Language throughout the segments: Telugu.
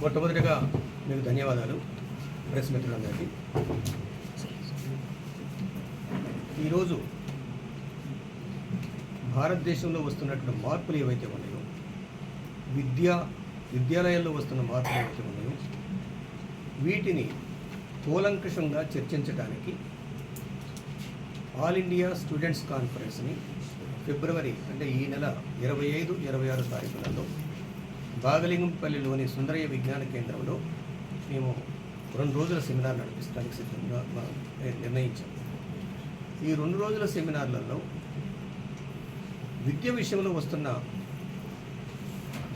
మొట్టమొదటిగా మీకు ధన్యవాదాలు ప్రెస్ మిత్రులందరికీ. ఈరోజు భారతదేశంలో వస్తున్నటువంటి మార్పులు ఏవైతే ఉన్నాయో విద్యా విద్యాలయాల్లో వస్తున్న మార్పులు ఏవైతే ఉన్నాయో వీటిని కూలంకషంగా చర్చించడానికి ఆల్ ఇండియా స్టూడెంట్స్ కాన్ఫరెన్స్ని ఫిబ్రవరి అంటే ఈ నెల ఇరవై ఐదు ఇరవై ఆరు తారీఖులలో బాగలింగంపల్లిలోని సుందరయ్య విజ్ఞాన కేంద్రంలో మేము రెండు రోజుల సెమినార్ నడిపిస్తానికి సిద్ధంగా నిర్ణయించాం. ఈ రెండు రోజుల సెమినార్లలో విద్య విషయంలో వస్తున్న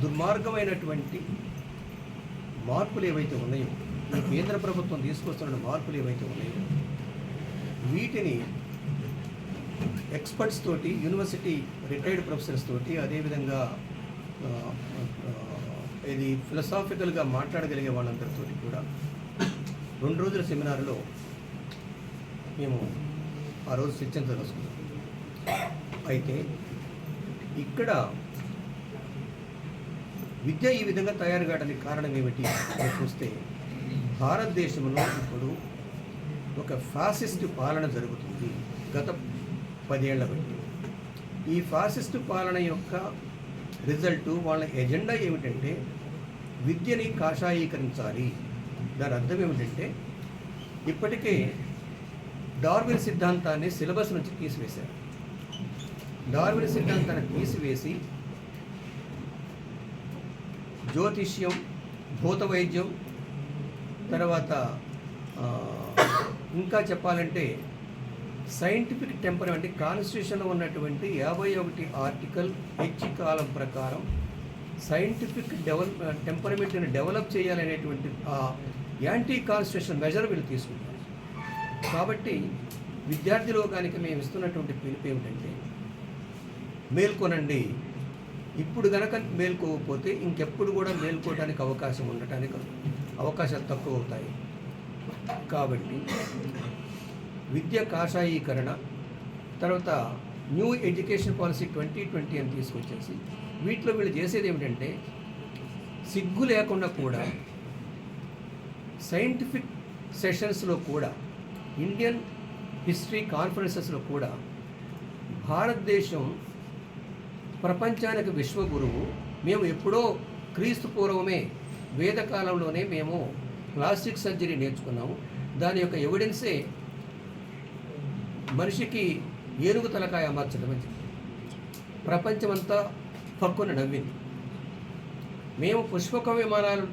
దుర్మార్గమైనటువంటి మార్పులు ఏవైతే ఉన్నాయో ఈ కేంద్ర ప్రభుత్వం తీసుకొస్తున్న మార్పులు ఏవైతే ఉన్నాయో వీటిని ఎక్స్పర్ట్స్ తోటి యూనివర్సిటీ రిటైర్డ్ ప్రొఫెసర్స్ తోటి అదేవిధంగా ఇది ఫిలసాఫికల్గా మాట్లాడగలిగే వాళ్ళందరితో కూడా రెండు రోజుల సెమినార్లో మేము ఆ రోజు చర్చించదలుచుకున్నాం అయితే ఇక్కడ విద్య ఈ విధంగా తయారు కావడానికి కారణం ఏమిటి అని చూస్తే భారతదేశంలో ఇప్పుడు ఒక ఫాసిస్ట్ పాలన జరుగుతుంది గత పదేళ్ళ బట్టి. ఈ ఫాసిస్ట్ పాలన యొక్క రిజల్ట్ వాళ్ళ ఎజెండా ఏమిటంటే విద్యని కాషాయీకరించాలి. దాని అర్థం ఏమిటంటే ఇప్పటికే డార్విన్ సిద్ధాంతాన్ని సిలబస్ నుంచి తీసివేశారు. డార్విన్ సిద్ధాంతాన్ని తీసివేసి జ్యోతిష్యం భూత వైద్యం తర్వాత ఇంకా చెప్పాలంటే సైంటిఫిక్ టెంపర్ అంటే కాన్స్టిట్యూషన్లో ఉన్నటువంటి యాభై ఒకటి ఆర్టికల్ హెచ్ కాలం ప్రకారం సైంటిఫిక్ డెవలప్ టెంపర్మెంట్ని డెవలప్ చేయాలనేటువంటి ఆ యాంటీ కాన్స్టిట్యూషన్ మెజర్ వీళ్ళు తీసుకుంటారు. కాబట్టి విద్యార్థి లోకానికి మేము ఇస్తున్నటువంటి పిలుపు ఏమిటంటే మేల్కొనండి. ఇప్పుడు కనుక మేల్కోకపోతే ఇంకెప్పుడు కూడా మేల్కోవడానికి అవకాశం ఉండటానికి అవకాశాలు తక్కువ అవుతాయి. కాబట్టి విద్య కాషాయీకరణ తర్వాత new education policy twenty twenty అని తీసుకొచ్చేసి వీటిలో వీళ్ళు చేసేది ఏమిటంటే సిగ్గు లేకుండా కూడా సైంటిఫిక్ సెషన్స్లో కూడా ఇండియన్ హిస్టరీ కాన్ఫరెన్సెస్లో కూడా భారతదేశం ప్రపంచానికి విశ్వగురువు మేము ఎప్పుడో క్రీస్తు పూర్వమే వేదకాలంలోనే మేము ప్లాస్టిక్ సర్జరీ నేర్చుకున్నాము. దాని యొక్క ఎవిడెన్సే మనిషికి ఏనుగు తలకాయ అమర్చడం అని ప్రపంచమంతా పక్కున నవ్వింది. మేము పుష్పక విమానాలు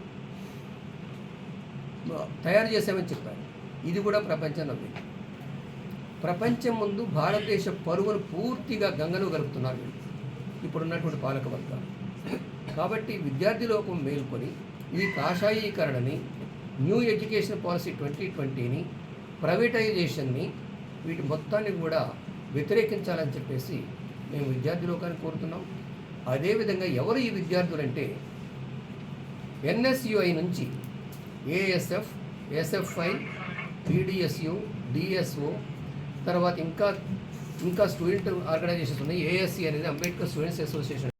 తయారు చేసామని చెప్పారు. ఇది కూడా ప్రపంచం నవ్వింది. ప్రపంచం ముందు భారతదేశ పరువును పూర్తిగా గంగలో గలుపుతున్నారు ఇప్పుడున్నటువంటి పాలక వర్గాలు. కాబట్టి విద్యార్థి లోకం మేల్కొని ఈ కాషాయీకరణని న్యూ ఎడ్యుకేషన్ పాలసీ ట్వంటీ ట్వంటీని ప్రైవేటైజేషన్ని వీటి మొత్తాన్ని కూడా వ్యతిరేకించాలని చెప్పేసి మేము విద్యార్థి లోకాన్ని కోరుతున్నాం. అదేవిధంగా ఎవరు ఈ విద్యార్థులంటే ఎన్ఎస్యుఐ నుంచి ఏఎస్ఎఫ్ ఎస్ఎఫ్ఐ పీడిఎస్యు డిఎస్ఓ తర్వాత ఇంకా ఇంకా స్టూడెంట్ ఆర్గనైజేషన్స్ ఉన్నాయి. ఏఎస్సి అనేది అంబేద్కర్ స్టూడెంట్స్ అసోసియేషన్.